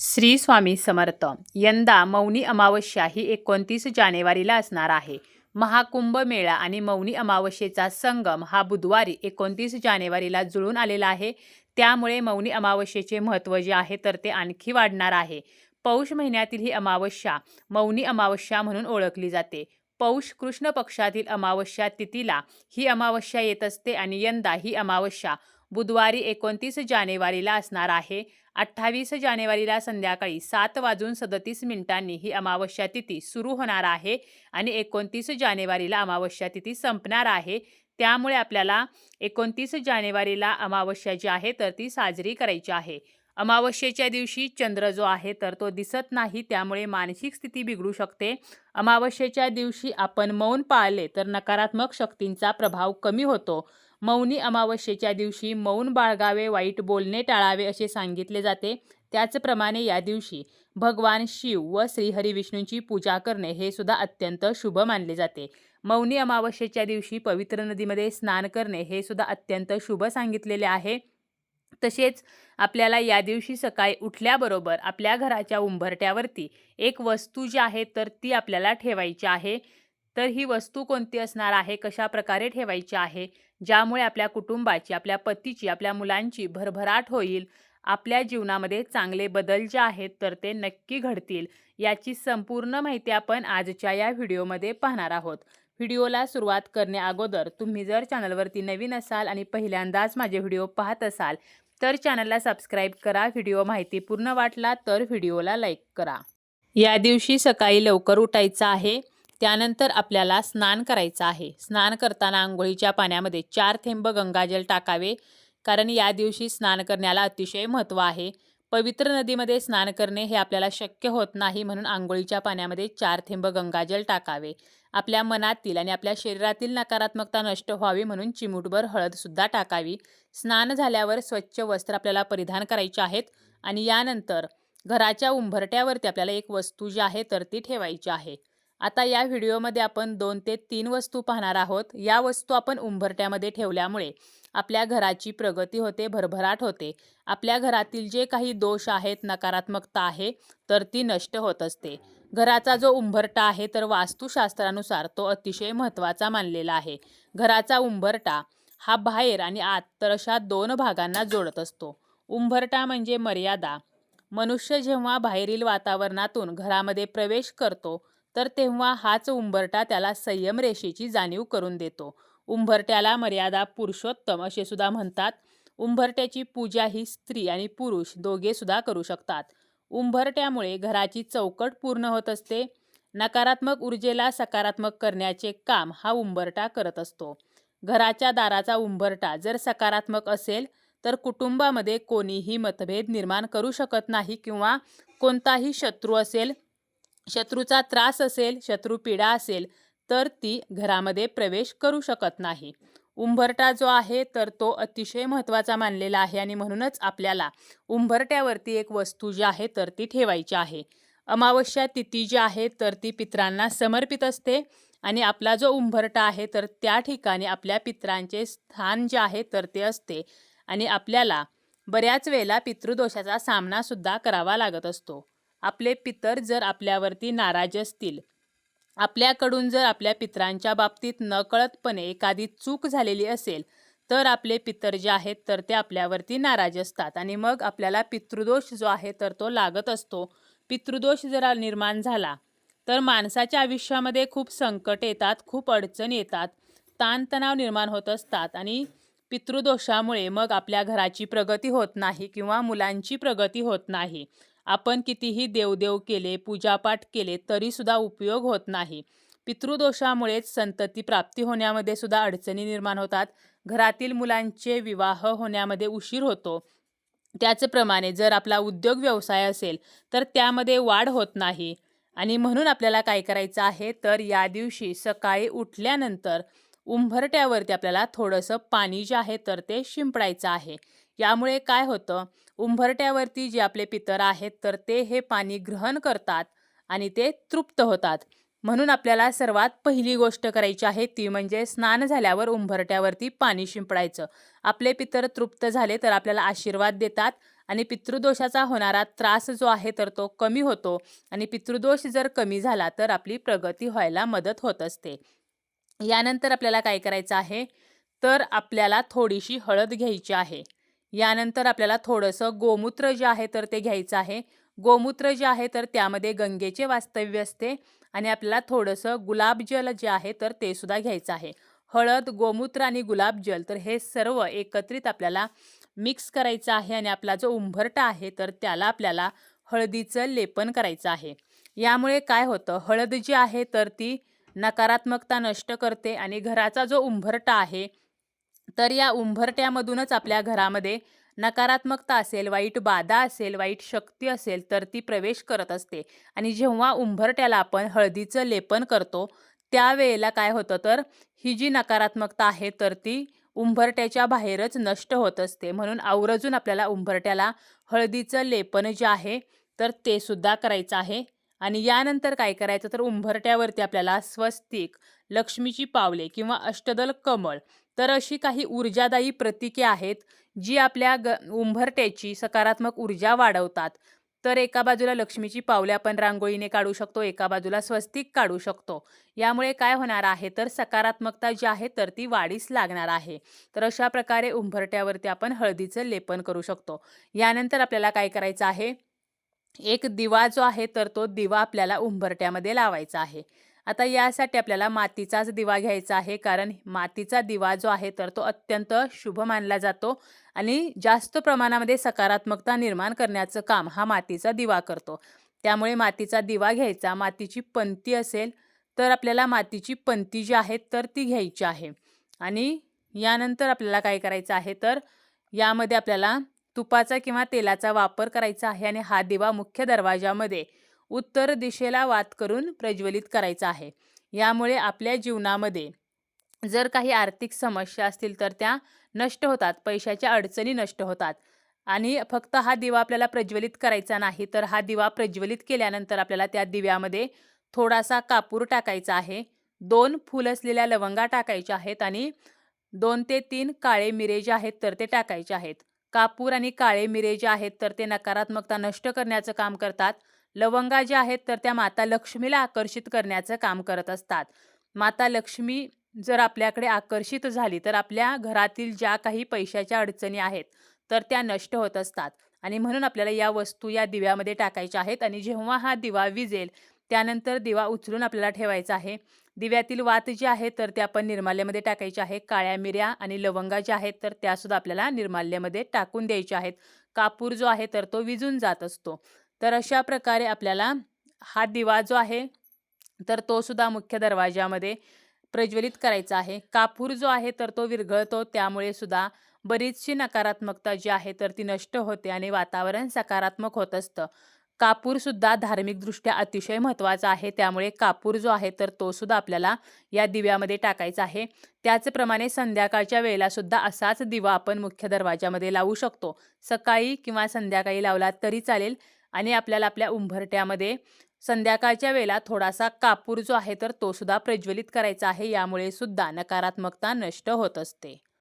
श्री स्वामी समर्थ. यंदा मौनी अमावस्या ही एकोणतीस जानेवारीला असणार आहे. महाकुंभ मेळा आणि मौनी अमावस्येचा संगम हा बुधवारी एकोणतीस जानेवारीला जुळून आलेला आहे. त्यामुळे मौनी अमावस्येचे महत्त्व जे आहे तर ते आणखी वाढणार आहे. पौष महिन्यातील ही अमावस्या मौनी अमावस्या म्हणून ओळखली जाते. पौष कृष्ण पक्षातील अमावस्या तिथीला ही अमावस्या येत असते आणि यंदा ही अमावस्या बुधवारी एकोणतीस जानेवारीला असणार आहे. अठ्ठावीस जानेवारीला संध्याकाळी सात वाजून सदतीस मिनिटांनी ही अमावस्या तिथी सुरू होणार आहे आणि एकोणतीस जानेवारीला अमावस्या तिथी संपणार आहे. त्यामुळे आपल्याला एकोणतीस जानेवारीला अमावस्या जी आहे तर ती साजरी करायची आहे. अमावस्येच्या दिवशी चंद्र जो आहे तर तो दिसत नाही त्यामुळे मानसिक स्थिती बिघडू शकते. अमावस्येच्या दिवशी आपण मौन पाळले तर नकारात्मक शक्तींचा प्रभाव कमी होतो. मौनी अमावस्येच्या दिवशी मौन बाळगावे वाईट बोलणे टाळावे असे सांगितले जाते. त्याचप्रमाणे या दिवशी भगवान शिव व श्रीहरी विष्णूंची पूजा करणे हे सुद्धा अत्यंत शुभ मानले जाते. मौनी अमावस्येच्या दिवशी पवित्र नदीमध्ये स्नान करणे हे सुद्धा अत्यंत शुभ सांगितलेले आहे. तसेच आपल्याला या दिवशी सकाळी उठल्याबरोबर आपल्या घराच्या उंबरट्यावरती एक वस्तू जी आहे तर ती आपल्याला ठेवायची आहे. तर ही वस्तू कोणती असणार आहे? कशा प्रकारे ठेवायची आहे? ज्यामुळे आपल्या कुटुंबाची आपल्या पतीची आपल्या मुलांची भरभराट होईल. आपल्या जीवनामध्ये चांगले बदल जे आहेत तर ते नक्की घडतील. याची संपूर्ण माहिती आपण आजच्या या व्हिडिओमध्ये पाहणार आहोत. व्हिडिओला सुरुवात करण्या अगोदर तुम्ही जर चॅनलवरती नवीन असाल आणि पहिल्यांदाच माझे व्हिडिओ पाहत असाल तर चॅनलला सबस्क्राईब करा. व्हिडिओ माहिती पूर्ण वाटला तर व्हिडिओला लाईक करा. या दिवशी सकाळी लवकर उठायचं आहे. त्यानंतर आपल्याला स्नान करायचं आहे. स्नान करताना आंघोळीच्या पाण्यामध्ये चार थेंब गंगाजल टाकावे कारण या दिवशी स्नान करण्याला अतिशय महत्त्व आहे. पवित्र नदीमध्ये स्नान करणे हे आपल्याला शक्य होत नाही म्हणून आंघोळीच्या पाण्यामध्ये चार थेंब गंगाजल टाकावे. आपल्या मनातील आणि आपल्या शरीरातील नकारात्मकता नष्ट व्हावी म्हणून चिमूटभर हळदसुद्धा टाकावी. स्नान झाल्यावर स्वच्छ वस्त्र आपल्याला परिधान करायचे आहेत आणि यानंतर घराच्या उंबरट्यावरती आपल्याला एक वस्तू जी आहे तर ती ठेवायची आहे. आता या व्हिडिओमध्ये आपण दोन ते तीन वस्तू पाहणार आहोत. या वस्तू आपण उंबरट्यामध्ये ठेवल्यामुळे आपल्या घराची प्रगती होते भरभराट होते. आपल्या घरातील जे काही दोष आहेत नकारात्मकता आहे तर ती नष्ट होत असते. घराचा जो उंबरटा आहे तर वास्तुशास्त्रानुसार तो अतिशय महत्त्वाचा मानलेला आहे. घराचा उंबरटा हा बाहेर आणि आत तर अशा दोन भागांना जोडत असतो. उंबरटा म्हणजे मर्यादा. मनुष्य जेव्हा बाहेरील वातावरणातून घरामध्ये प्रवेश करतो तर तेव्हा हाच उंबरटा त्याला संयम रेषेची जाणीव करून देतो. उंबरट्याला मर्यादा पुरुषोत्तम असे सुद्धा म्हणतात. उंबरट्याची पूजा ही स्त्री आणि पुरुष दोघे सुद्धा करू शकतात. उंबरट्यामुळे घराची चौकट पूर्ण होत असते. नकारात्मक ऊर्जेला सकारात्मक करण्याचे काम हा उंबरटा करत असतो. घराच्या दाराचा उंबरटा जर सकारात्मक असेल तर कुटुंबामध्ये कोणीही मतभेद निर्माण करू शकत नाही किंवा कोणताही शत्रू असेल शत्रूचा त्रास असेल शत्रू पीडा असेल तर ती घरामध्ये प्रवेश करू शकत नाही. उंबरटा जो आहे तर तो अतिशय महत्त्वाचा मानलेला आहे आणि म्हणूनच आपल्याला उंबरट्यावरती एक वस्तू जी आहे तर ती ठेवायची आहे. अमावस्या तिथी जी आहे तर ती पित्रांना समर्पित असते आणि आपला जो उंबरटा आहे तर त्या ठिकाणी आपल्या पित्रांचे स्थान जे आहे तर ते असते आणि आपल्याला बऱ्याच वेळेला पितृदोषाचा सामनासुद्धा करावा लागत असतो. आपले पितर जर आपल्यावरती नाराज असतील. आपल्याकडून जर आपल्या पितरांच्या बाबतीत नकळतपणे एखादी चूक झालेली असेल तर आपले पितर जे आहेत तर ते आपल्यावरती नाराज असतात. आणि मग आपल्याला पितृदोष जो आहे तर तो लागत असतो. पितृदोष जर निर्माण झाला तर माणसाच्या आयुष्यामध्ये खूप संकट येतात खूप अडचण येतात ताणतणाव निर्माण होत असतात. आणि पितृदोषामुळे मग आपल्या घराची प्रगती होत नाही किंवा मुलांची प्रगती होत नाही. आपण कितीही देवदेव केले पूजापाठ केले तरीसुद्धा उपयोग होत नाही. पितृदोषामुळेच संतती प्राप्ती होण्यामध्ये सुद्धा अडचणी निर्माण होतात. घरातील मुलांचे विवाह होण्यामध्ये उशीर होतो. त्याचप्रमाणे जर आपला उद्योग व्यवसाय असेल तर त्यामध्ये वाढ होत नाही. आणि म्हणून आपल्याला काय करायचं आहे तर या दिवशी सकाळी उठल्यानंतर उंबरट्यावरती आपल्याला थोडंसं पाणी जे आहे तर ते शिंपडायचं आहे. यामुळे काय होतं? उंबरट्यावरती जे आपले पितर आहेत तर ते हे पाणी ग्रहण करतात आणि ते तृप्त होतात. म्हणून आपल्याला सर्वात पहिली गोष्ट करायची आहे ती म्हणजे स्नान झाल्यावर उंबरट्यावरती पाणी शिंपडायचं. आपले पितर तृप्त झाले तर आपल्याला आशीर्वाद देतात आणि पितृदोषाचा होणारा त्रास जो आहे तर तो कमी होतो आणि पितृदोष जर कमी झाला तर आपली प्रगती व्हायला मदत होत असते. यानंतर आपल्याला काय करायचं आहे? तर आपल्याला थोडीशी हळद घ्यायची आहे. यानंतर आपल्याला थोडंसं गोमूत्र जे आहे तर ते घ्यायचं आहे. गोमूत्र जे आहे तर त्यामध्ये गंगेचे वास्तव्य असते आणि आपल्याला थोडंसं गुलाबजल जे आहे तर ते सुद्धा घ्यायचं आहे. हळद गोमूत्र आणि गुलाबजल तर हे सर्व एकत्रित आपल्याला मिक्स करायचं आहे आणि आपला जो उंबरटा आहे तर त्याला आपल्याला हळदीचं लेपन करायचं आहे. यामुळे काय होतं? हळद जी आहे तर ती नकारात्मकता नष्ट करते आणि घराचा जो उंबरटा आहे तर या उंभरट्यामधूनच आपल्या घरामध्ये नकारात्मकता असेल वाईट बाधा असेल वाईट शक्ती असेल तर ती प्रवेश करत असते. आणि जेव्हा उंभरट्याला आपण हळदीचं लेपन करतो त्यावेळेला काय होतं तर ही जी नकारात्मकता आहे तर ती उंभरट्याच्या बाहेरच नष्ट होत असते. म्हणून आवर्जून आपल्याला उंभरट्याला हळदीचं लेपन जे आहे तर ते सुद्धा करायचं आहे. आणि यानंतर काय करायचं तर उंभरट्यावरती आपल्याला स्वस्तिक लक्ष्मीची पावले किंवा अष्टदल कमळ तर अशी काही ऊर्जादायी प्रतीके आहेत जी आपल्या ग उंभरट्याची सकारात्मक ऊर्जा वाढवतात. तर एका बाजूला लक्ष्मीची पावले आपण रांगोळीने काढू शकतो एका बाजूला स्वस्तिक काढू शकतो. यामुळे काय होणार आहे? तर सकारात्मकता जी आहे तर ती वाढीस लागणार आहे. तर अशा प्रकारे उंभरट्यावरती आपण हळदीचं लेपन करू शकतो. यानंतर आपल्याला काय करायचं आहे? एक दिवा जो आहे तर तो दिवा आपल्याला उंबरट्यामध्ये लावायचा आहे. आता यासाठी आपल्याला मातीचाच दिवा घ्यायचा आहे. कारण मातीचा दिवा जो आहे तर तो अत्यंत शुभ मानला जातो आणि जास्त प्रमाणामध्ये सकारात्मकता निर्माण करण्याचं काम हा मातीचा दिवा करतो. त्यामुळे मातीचा दिवा घ्यायचा मातीची पंती असेल तर आपल्याला मातीची पंती जी आहे तर ती घ्यायची आहे. आणि यानंतर आपल्याला काय करायचं आहे तर यामध्ये आपल्याला तुपाचा किंवा तेलाचा वापर करायचा आहे आणि हा दिवा मुख्य दरवाजामध्ये उत्तर दिशेला वात करून प्रज्वलित करायचा आहे. यामुळे आपल्या जीवनामध्ये जर काही आर्थिक समस्या असतील तर त्या नष्ट होतात. पैशाच्या अडचणी नष्ट होतात. आणि फक्त हा दिवा आपल्याला प्रज्वलित करायचा नाही तर हा दिवा प्रज्वलित केल्यानंतर आपल्याला त्या दिव्यामध्ये थोडासा कापूर टाकायचा आहे. दोन फूल असलेल्या लवंगा टाकायच्या आहेत आणि दोन ते तीन काळे मिरे जे आहेत तर ते टाकायचे आहेत. कापूर आणि काळे मिरे जे आहेत तर ते नकारात्मकता नष्ट करण्याचं काम करतात. लवंगा ज्या आहेत तर त्या माता लक्ष्मीला आकर्षित करण्याचं काम करत असतात. माता लक्ष्मी जर आपल्याकडे आकर्षित झाली तर आपल्या घरातील ज्या काही पैशाच्या अडचणी आहेत तर त्या नष्ट होत असतात. आणि म्हणून आपल्याला या वस्तू या दिव्यामध्ये टाकायच्या आहेत आणि जेव्हा हा दिवा विजेल त्यानंतर दिवा उचलून आपल्याला ठेवायचा आहे. दिव्यातील वात जी आहे तर ते आपण निर्माल्यामध्ये टाकायचे आहे. काळ्या मिऱ्या आणि लवंगा ज्या आहेत तर त्यासुद्धा आपल्याला निर्माल्यामध्ये टाकून द्यायच्या आहेत. कापूर जो आहे तर तो विजून जात असतो. तर अशा प्रकारे आपल्याला हा दिवा जो आहे तर तो सुद्धा मुख्य दरवाजामध्ये प्रज्वलित करायचा आहे. कापूर जो आहे तर तो विरघळतो. त्यामुळे सुद्धा बरीचशी नकारात्मकता जी आहे तर ती नष्ट होते आणि वातावरण सकारात्मक होत असतं. कापूरसुद्धा धार्मिकदृष्ट्या अतिशय महत्त्वाचा आहे. त्यामुळे कापूर जो आहे तर तो सुद्धा आपल्याला या दिव्यामध्ये टाकायचा आहे. त्याचप्रमाणे संध्याकाळच्या वेळेलासुद्धा असाच दिवा आपण मुख्य दरवाजामध्ये लावू शकतो. सकाळी किंवा संध्याकाळी लावला तरी चालेल. आणि आपल्याला आपल्या उंबरट्यामध्ये संध्याकाळच्या वेळेला थोडासा कापूर जो आहे तर तो सुद्धा प्रज्वलित करायचा आहे. यामुळे सुद्धा नकारात्मकता नष्ट होत असते.